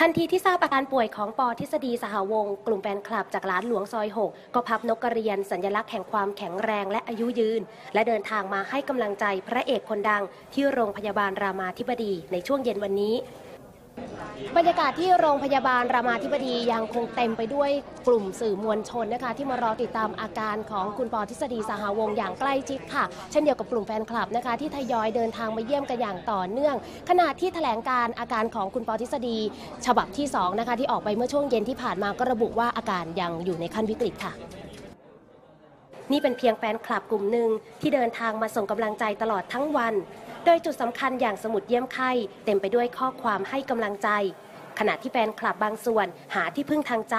ทันทีที่ทราบอาการป่วยของปอทฤษฎีสหวง กลุ่มแฟนคลับจากร้านหลวงซอย 6 ก็พับนกกระเรียนสัญลักษณ์แห่งความแข็งแรงและอายุยืน และเดินทางมาให้กำลังใจพระเอกคนดังที่โรงพยาบาลรามาธิบดีในช่วงเย็นวันนี้ บรรยากาศที่โรงพยาบาลรามาธิบดียังคงเต็มไปด้วยกลุ่มสื่อมวลชนนะคะ ที่มารอติดตามอาการของคุณปอทฤษฎีสหวงอย่างใกล้ชิดค่ะ เช่นเดียวกับกลุ่มแฟนคลับนะคะ ที่ทยอยเดินทางมาเยี่ยมกันอย่างต่อเนื่อง ขณะที่แถลงการอาการของคุณปอทฤษฎี ฉบับที่สองนะคะที่ออกไปเมื่อช่วงเย็นที่ผ่านมาก็ระบุว่าอาการยังอยู่ในขั้นวิกฤตค่ะ นี่เป็นเพียงแฟนคลับกลุ่มหนึ่งที่เดินทางมาส่งกำลังใจตลอดทั้งวัน โดยจุดสำคัญอย่างสมุดเยี่ยมไข้เต็มไปด้วยข้อความให้กำลังใจ ขณะที่แฟนคลับบางส่วนหาที่พึ่งทางใจ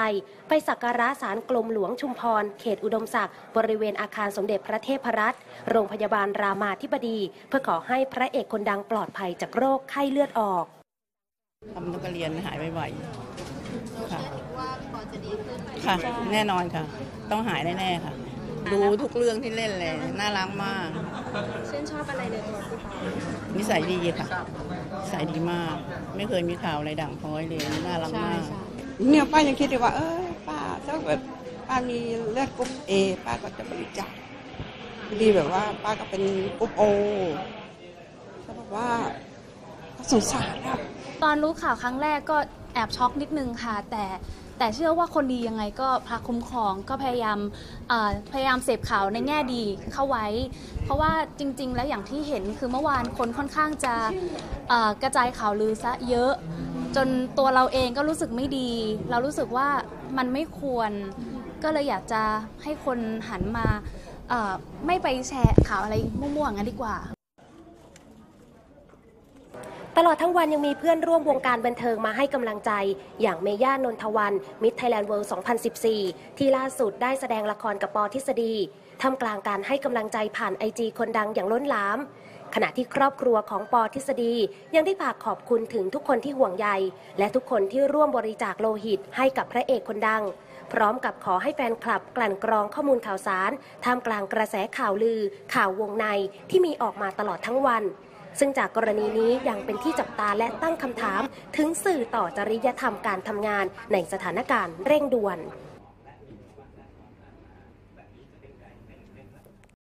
ไปสักการะสารกลมหลวงชุมพร เขตอุดมศักดิ์บริเวณอาคารสมเด็จพระเทพรัตน์โรงพยาบาลรามาธิบดี เพื่อขอให้พระเอกคนดังปลอดภัยจากโรคไข้เลือดออกทำนกกระเรียนหายไวๆค่ะว่าพอจะดีขึ้นค่ะแน่นอนค่ะ ต้องหายแน่ๆค่ะ ดูทุกเรื่องที่เล่นเลยน่ารักมากชื่นชอบอะไรในตัวพี่ปอนิสัยดีค่ะนิสัยดีมาก ไม่เคยมีข่าวอะไรด่างพร้อยเลยน่ารักมากเนี่ยป้ายังคิดเลยว่า เออป้าถ้าแบบป้ามีเลือดกรุ๊ปเอป้าก็จะบริจาคดีแบบว่า ป้าก็เป็นกรุ๊ปโอเขาบอกว่าเขาสงสารอะตอนรู้ข่าวครั้งแรกก็แอบช็อกนิดนึงค่ะแต่ แต่เชื่อว่าคนดียังไงก็พระคุ้มครองก็พยายามพยายามเสพข่าวในแง่ดีเข้าไว้ เพราะว่าจริง ๆ แล้วอย่างที่เห็นคือเมื่อวานคนค่อนข้างจะกระจายข่าวลือซะเยอะ จนตัวเราเองก็รู้สึกไม่ดี เรารู้สึกว่ามันไม่ควร ก็เลยอยากจะให้คนหันมาไม่ไปแชร์ข่าวอะไรมั่วๆงั้นดีกว่า ตลอดทั้งวันยังมีเพื่อนร่วมวงการบันเทิงมาให้กำลังใจ อย่างเมย่านนทวัน มิ d ไทยแลนด์เวิลด์2014 ที่ล่าสุดได้แสดงละครกับปอทฤษฎีทำกลางการให้กำลังใจผ่านไอจีคนดังอย่างล้นหลาม ขณะที่ครอบครัวของปอทฤษฎี ยังได้ฝากขอบคุณถึงทุกคนที่ห่วงใย และทุกคนที่ร่วมบริจาคโลหิตให้กับพระเอกคนดัง พร้อมกับขอให้แฟนคลับกลั่นกรองข้อมูลข่าวสารท่ามกลางกระแสข่าวลือ ข่าววงในที่มีออกมาตลอดทั้งวัน ซึ่งจากกรณีนี้ยังเป็นที่จับตาและตั้งคำถาม ถึงสื่อต่อจริยธรรมการทำงานในสถานการณ์เร่งด่วน